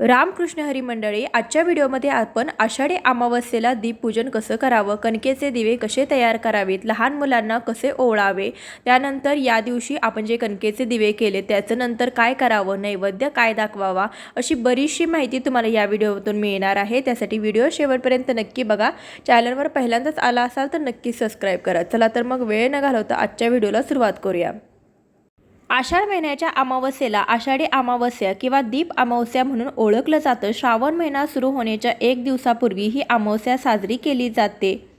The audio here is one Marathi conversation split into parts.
रामकृष्ण हरी मंडळी आजच्या व्हिडिओमध्ये आपण आषाढी अमावस्येला दीपपूजन कसं करावं कणकेचे दिवे कसे तयार करावेत लहान मुलांना कसे ओवळावे त्यानंतर या दिवशी आपण जे कणकेचे दिवे केले त्याचं नंतर काय करावं नैवेद्य काय दाखवावा अशी बरीचशी माहिती तुम्हाला या व्हिडिओतून मिळणार आहे. त्यासाठी व्हिडिओ शेवटपर्यंत नक्की बघा. चॅनलवर पहिल्यांदाच आला असाल तर नक्की सबस्क्राईब करा. चला तर मग वेळ न घालवता आजच्या व्हिडिओला सुरुवात करूया. आषाढ महिन्याच्या अमावस्येला आषाढी अमावस्या किंवा दीप अमावस्या म्हणून ओळखलं जातं. श्रावण महिना सुरू होण्याच्या एक दिवसापूर्वी ही अमावस्या साजरी केली जाते.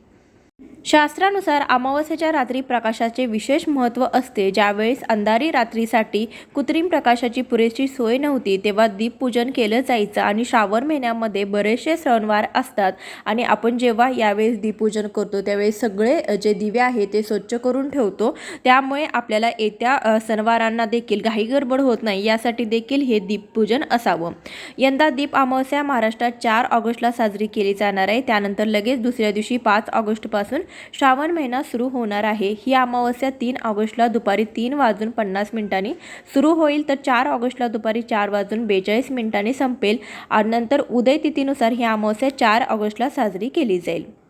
शास्त्रानुसार अमावस्येच्या रात्री प्रकाशाचे विशेष महत्त्व असते. ज्यावेळेस अंधारी रात्रीसाठी कृत्रिम प्रकाशाची पुरेशी सोय नव्हती तेव्हा दीपपूजन केलं जायचं आणि श्रावण महिन्यामध्ये बरेचसे सणवार असतात आणि आपण जेव्हा यावेळेस दीपपूजन करतो त्यावेळेस सगळे जे दिवे आहे ते स्वच्छ करून ठेवतो. त्यामुळे आपल्याला येत्या सणवारांना देखील घाई गडबड होत नाही. यासाठी देखील हे दीपपूजन असावं. यंदा दीप अमावस्या महाराष्ट्रात चार ऑगस्टला साजरी केली जाणार आहे. त्यानंतर लगेच दुसऱ्या दिवशी पाच ऑगस्टपासून श्रावण महिना सुरू होणार आहे. ही अमावस्या तीन ऑगस्टला दुपारी तीन वाजून पन्नास मिनिटांनी सुरू होईल तर चार ऑगस्टला दुपारी चार वाजून बेचाळीस मिनिटांनी संपेल. आणि नंतर उदय तिथीनुसार ही अमावस्या चार ऑगस्टला साजरी केली जाईल.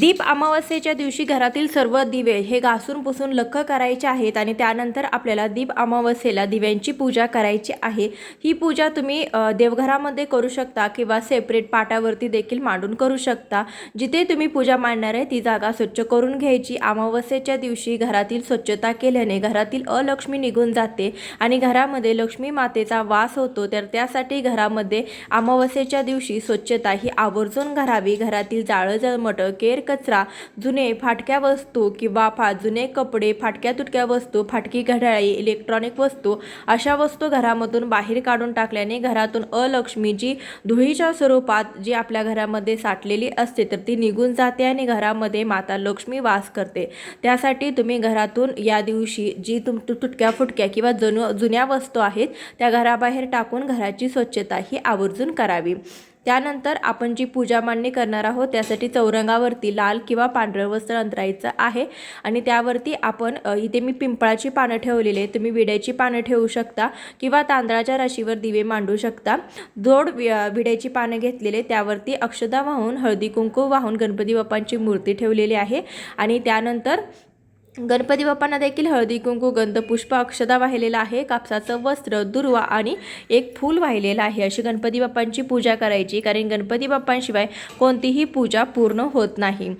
दीप अमावस्येच्या दिवशी घरातील सर्व दिवे हे घासून पुसून लख करायचे आहेत आणि त्यानंतर आपल्याला दीप अमावस्येला दिव्यांची पूजा करायची आहे. ही पूजा तुम्ही देवघरामध्ये करू शकता किंवा सेपरेट पाटावरती देखील मांडून करू शकता. जिथे तुम्ही पूजा मांडणार आहे ती जागा स्वच्छ करून घ्यायची. अमावस्येच्या दिवशी घरातील स्वच्छता केल्याने घरातील अलक्ष्मी निघून जाते आणि घरामध्ये लक्ष्मी मातेचा वास होतो. तर त्यासाठी घरामध्ये अमावस्येच्या दिवशी स्वच्छता ही आवर्जून घरावी. घरातील जाळं जळमटं केर कचरा जुने फाटक्या वस्तू किंवा फा जुने कपडे फाटक्या तुटक्या वस्तू फाटकी घड्याळे इलेक्ट्रॉनिक वस्तू अशा वस्तू घरामधून बाहेर काढून टाकल्याने घरातून अलक्ष्मी जी धुळीच्या स्वरूपात जी आपल्या घरामध्ये साठलेली असते तर ती निघून जाते आणि घरामध्ये माता लक्ष्मी वास करते. त्यासाठी तुम्ही घरातून या दिवशी जी तुम तुटक्या फुटक्या किंवा जणू जुन्या वस्तू आहेत त्या घराबाहेर टाकून घराची स्वच्छता ही आवर्जून करावी. त्यानंतर आपण जी पूजा मांडणी करणार आहोत त्यासाठी चौरंगावरती लाल किंवा पांढरं वस्त्र अंतरायचं आहे. आणि त्यावरती आपण इथे मी पिंपळाची पानं ठेवलेली आहे तुम्ही विड्याची पानं ठेवू शकता किंवा तांदळाच्या राशीवर दिवे मांडू शकता. जोड वि- विड्याची पानं घेतलेले त्यावरती अक्षदा वाहून हळदी कुंकू वाहून गणपती बाप्पांची मूर्ती ठेवलेली आहे. आणि त्यानंतर गणपती बाप्पांना देखील हळदी कुंकू गंध पुष्प अक्षदा वाहिलेला आहे. कापसाचं वस्त्र दुर्वा आणि एक फूल वाहिलेलं आहे. अशी गणपती बाप्पांची पूजा करायची कारण गणपती बाप्पांशिवाय कोणतीही पूजा पूर्ण होत नाही.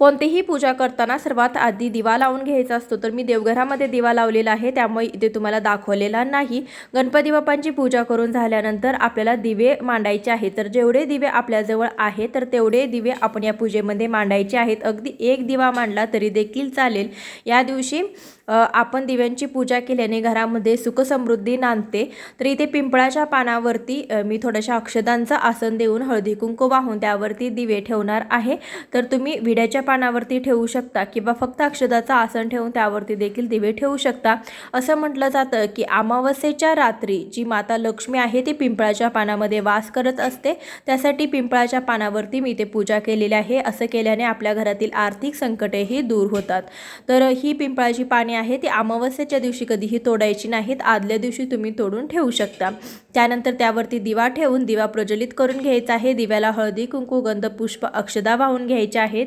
कोणतीही पूजा करताना सर्वात आधी दिवा लावून घ्यायचा असतो. तर मी देवघरामध्ये दिवा लावलेला आहे. त्यामुळे इथे तुम्हाला दाखवलेला नाही. गणपती बाप्पांची पूजा करून झाल्यानंतर आपल्याला दिवे मांडायचे आहेत. तर जेवढे दिवे आपल्याजवळ आहे तर तेवढे दिवे आपण या पूजेमध्ये मांडायचे आहेत. अगदी एक दिवा मांडला तरी देखील चालेल. या दिवशी आपण दिव्यांची पूजा केल्याने घरामध्ये सुखसमृद्धी नांदते. तर इथे पिंपळाच्या पानावरती मी थोड्याशा अक्षदांचं आसन देऊन हळदी कुंकू वाहून त्यावरती दिवे ठेवणार आहे. तर तुम्ही विड्याच्या पानावरती ठेवू शकता किंवा फक्त अक्षदाचं आसन ठेवून त्यावरती देखील दिवे ठेवू शकता. असं म्हटलं जातं की अमावस्येच्या रात्री जी माता लक्ष्मी आहे ती पिंपळाच्या पानामध्ये वास करत असते. त्यासाठी पिंपळाच्या पानावरती मी ते पूजा केलेली आहे. असं केल्याने आपल्या घरातील आर्थिक संकटेही दूर होतात. तर ही पिंपळाची पाने आहे ती अमावस्याच्या दिवशी कधीही तोडायची नाहीत आदल्या दिवशी तुम्ही तोडून ठेवू शकता. त्यानंतर त्यावरती दिवा ठेवून दिवा प्रज्वलित करून घ्यायचा आहे. दिव्याला हळदी कुंकू गंध पुष्प अक्षदा वाहून घ्यायच्या आहेत.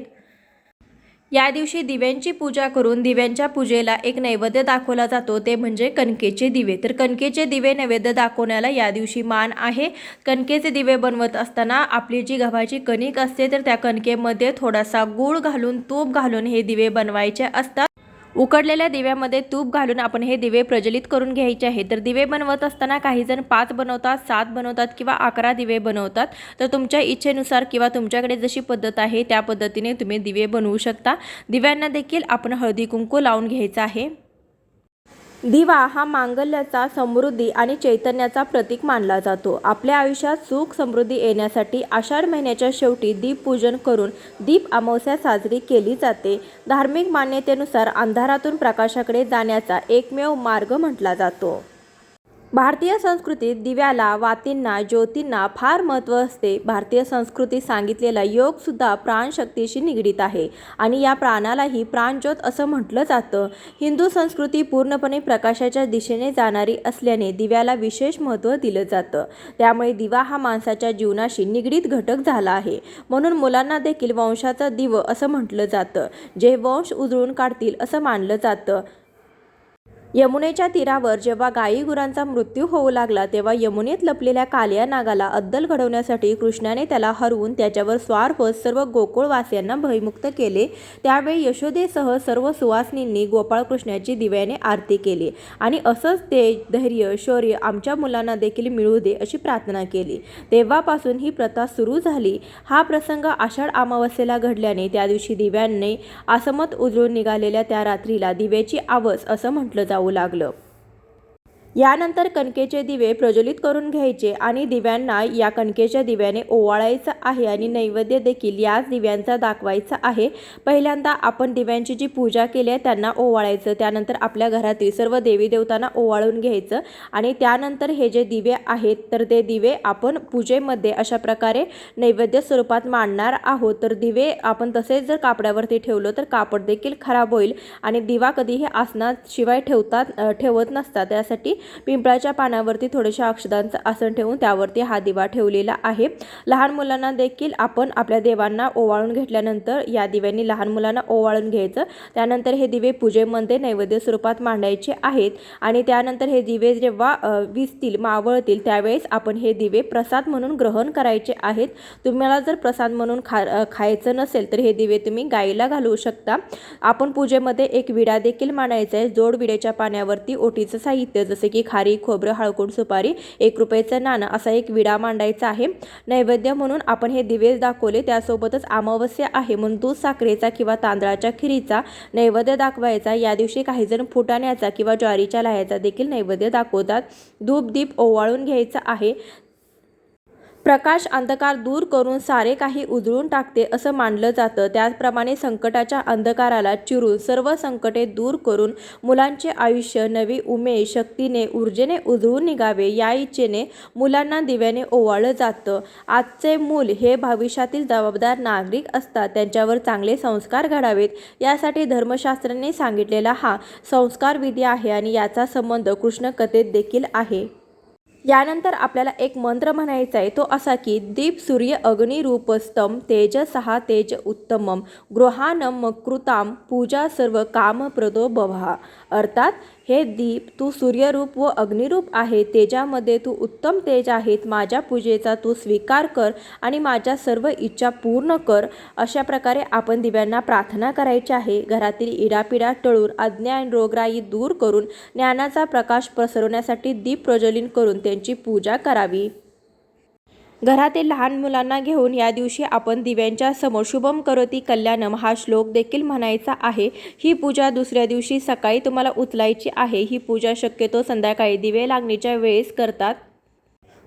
या दिवशी दिव्यांची पूजा करून दिव्यांच्या पूजेला एक नैवेद्य दाखवला जातो. ते म्हणजे कणकेचे दिवे. तर कणकेचे दिवे नैवेद्य दाखवण्याला या दिवशी मान आहे. कणकेचे दिवे बनवत असताना आपली जी गव्हाची कणिक असते तर त्या कणकेमध्ये थोडासा गूळ घालून तूप घालून हे दिवे बनवायचे असतात. उकडलेल्या दिव्यामध्ये तूप घालून आपण हे दिवे प्रज्वलित करून घ्यायचे आहे तर दिवे बनवत असताना काही जण पाच बनवतात सात बनवतात किंवा अकरा दिवे बनवतात. तर तुमच्या इच्छेनुसार किंवा तुमच्याकडे जशी पद्धत आहे त्या पद्धतीने तुम्ही दिवे बनवू शकता. दिव्यांना देखील आपण हळदी कुंकू लावून घ्यायचं आहे. दिवा हा मांगल्याचा समृद्धी आणि चैतन्याचा प्रतीक मानला जातो. आपल्या आयुष्यात सुख समृद्धी येण्यासाठी आषाढ महिन्याच्या शेवटी दीपपूजन करून दीप अमावस्या साजरी केली जाते. धार्मिक मान्यतेनुसार अंधारातून प्रकाशाकडे जाण्याचा एकमेव मार्ग म्हटला जातो. भारतीय संस्कृतीत दिव्याला वातींना ज्योतींना फार महत्त्व असते. भारतीय संस्कृतीत सांगितलेला योगसुद्धा प्राणशक्तीशी निगडीत आहे आणि या प्राणालाही प्राणज्योत असं म्हटलं जातं. हिंदू संस्कृती पूर्णपणे प्रकाशाच्या दिशेने जाणारी असल्याने दिव्याला विशेष महत्त्व दिलं जातं. त्यामुळे दिवा हा माणसाच्या जीवनाशी निगडीत घटक झाला आहे. म्हणून मुलांना देखील वंशाचा दिव असं म्हटलं जातं. जे वंश उजळून काढतील असं मानलं जातं. यमुनेच्या तीरावर जेव्हा गायी गुरांचा मृत्यू होऊ लागला तेव्हा यमुनेत लपलेल्या कालिया नागाला अद्दल घडवण्यासाठी कृष्णाने त्याला हरवून त्याच्यावर स्वार होत सर्व गोकुळवासियांना भयमुक्त केले. त्यावेळी यशोदेसह सर्व सुवासिनींनी गोपाळकृष्णाची दिव्याने आरती केली आणि असंच ते धैर्य शौर्य आमच्या मुलांना देखील मिळू दे अशी प्रार्थना केली. तेव्हापासून ही प्रथा सुरू झाली. हा प्रसंग आषाढ अमावस्येला घडल्याने त्या दिवशी दिव्यांनी आसमत उजळून निघालेल्या त्या रात्रीला दिव्याची आवस असं म्हटलं जाऊ लागलं. यानंतर कणकेचे दिवे प्रज्वलित करून घ्यायचे आणि दिव्यांना या कणकेच्या दिव्याने ओवाळायचं आहे आणि नैवेद्य देखील याच दिव्यांचा दाखवायचा आहे. पहिल्यांदा आपण दिव्यांची जी पूजा केली आहे त्यांना ओवाळायचं त्यानंतर आपल्या घरातील सर्व देवी देवतांना ओवाळून घ्यायचं आणि त्यानंतर हे जे दिवे आहेत तर ते दिवे आपण पूजेमध्ये अशा प्रकारे नैवेद्य स्वरूपात मांडणार आहोत. तर दिवे आपण तसेच जर कापडावरती ठेवलं तर कापड देखील खराब होईल आणि दिवा कधीही आसनाशिवाय ठेवतात ठेवत नसतात. त्यासाठी पिंपळाच्या पानावरती थोड्याशा अक्षदांचं आसन ठेवून त्यावरती हा दिवा ठेवलेला आहे. लहान मुलांना देखील आपण आपल्या देवांना ओवाळून घेतल्यानंतर या दिव्यांनी लहान मुलांना ओवाळून घ्यायचं. त्यानंतर हे दिवे पूजेमध्ये नैवेद्य स्वरूपात मांडायचे आहेत आणि त्यानंतर हे दिवे जेव्हा विजतील मावळतील त्यावेळेस आपण हे दिवे प्रसाद म्हणून ग्रहण करायचे आहेत. तुम्हाला जर प्रसाद म्हणून खा खायचं नसेल तर हे दिवे तुम्ही गाईला घालवू शकता. आपण पूजेमध्ये एक विडा देखील मांडायचा आहे. जोड विड्याच्या पाण्यावरती ओटीचं साहित्य जसे की खारी खोबरं हळकुंड सुपारी एक रुपयाचं नाणं असा एक विडा मांडायचा आहे. नैवेद्य म्हणून आपण हे दिवे दाखवले त्यासोबतच अमावस्या आहे म्हणून दूध साखरेचा किंवा तांदळाच्या खिरीचा नैवेद्य दाखवायचा. या दिवशी काहीजण फुटाण्याचा किंवा ज्वारीच्या लाह्याचा देखील नैवेद्य दाखवतात. धूप दीप ओवाळून घ्यायचा आहे. प्रकाश अंधकार दूर करून सारे काही उजळून टाकते असं मानलं जातं. त्याचप्रमाणे संकटाच्या अंधकाराला चिरून सर्व संकटे दूर करून मुलांचे आयुष्य नवी उमे शक्तीने ऊर्जेने उजळून निघावे या इच्छेने मुलांना दिव्याने ओवाळलं जातं. आजचे मूल हे भविष्यातील जबाबदार नागरिक असतात. त्यांच्यावर चांगले संस्कार घडावेत. यासाठी धर्मशास्त्राने सांगितलेला हा संस्कार विधी आहे आणि याचा संबंध कृष्ण कथेत देखील आहे. यानंतर आपल्याला एक मंत्र म्हणायचा आहे तो असा की दीप सूर्य अग्निरूपस्तम तेज सहा तेज उत्तमम गृहानम मकृताम पूजा सर्व कामप्रदो भवा अर्थात हे दीप तू सूर्यरूप व अग्निरूप आहे तेजामध्ये तू उत्तम तेज आहेत माझ्या पूजेचा तू स्वीकार कर आणि माझ्या सर्व इच्छा पूर्ण कर. अशा प्रकारे आपण दिव्यांना प्रार्थना करायची आहे. घरातील इडापिडा टळून अज्ञान रोगराई दूर करून ज्ञानाचा प्रकाश पसरवण्यासाठी दीप प्रज्वलित करून त्यांची पूजा करावी. घरातील लहान मुलांना घेऊन या दिवशी आपण दिव्यांच्या समोर शुभम करोती कल्याणम हा श्लोक देखील म्हणायचा आहे. ही पूजा दुसऱ्या दिवशी सकाळी तुम्हाला उचलायची आहे. ही पूजा शक्यतो संध्याकाळी दिवे लागणीच्या वेळेस करतात.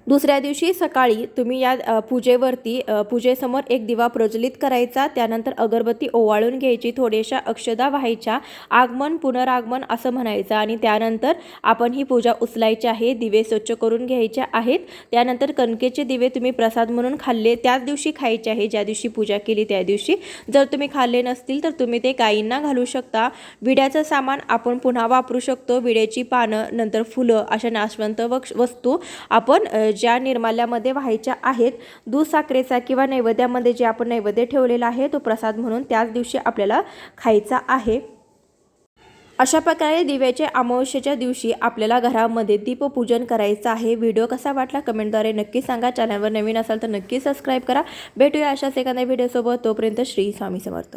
दुसऱ्या दिवशी सकाळी तुम्ही या पूजेवरती पूजेसमोर एक दिवा प्रज्वलित करायचा. त्यानंतर अगरबत्ती ओवाळून घ्यायची थोड्याशा अक्षदा व्हायच्या आगमन पुनरागमन असं म्हणायचं. आणि त्यानंतर आपण ही पूजा उचलायची आहे दिवे स्वच्छ करून घ्यायचे आहेत. त्यानंतर कणकेचे दिवे तुम्ही प्रसाद म्हणून खाल्ले त्याच दिवशी खायचे आहे. ज्या दिवशी पूजा केली त्या दिवशी. जर तुम्ही खाल्ले नसतील तर तुम्ही ते गायींना घालू शकता. विड्याचं सामान आपण पुन्हा वापरू शकतो. विड्याची पानं नंतर फुलं अशा नाशवंत वक्ष वस्तू आपण ज्या निर्माल्यामध्ये व्हायच्या आहेत दूध साखरेचा किंवा नैवेद्यामध्ये जे आपण नैवेद्य ठेवलेला आहे तो प्रसाद म्हणून त्याच दिवशी आपल्याला खायचा आहे. अशा प्रकारे दिव्याच्या अमावस्येच्या दिवशी आपल्याला घरामध्ये दीपपूजन करायचं आहे. व्हिडिओ कसा वाटला कमेंटद्वारे नक्की सांगा. चॅनलवर नवीन असाल तर नक्की सबस्क्राईब करा. भेटूया अशाच एखाद्या व्हिडिओसोबत. तोपर्यंत श्री स्वामी समर्थ.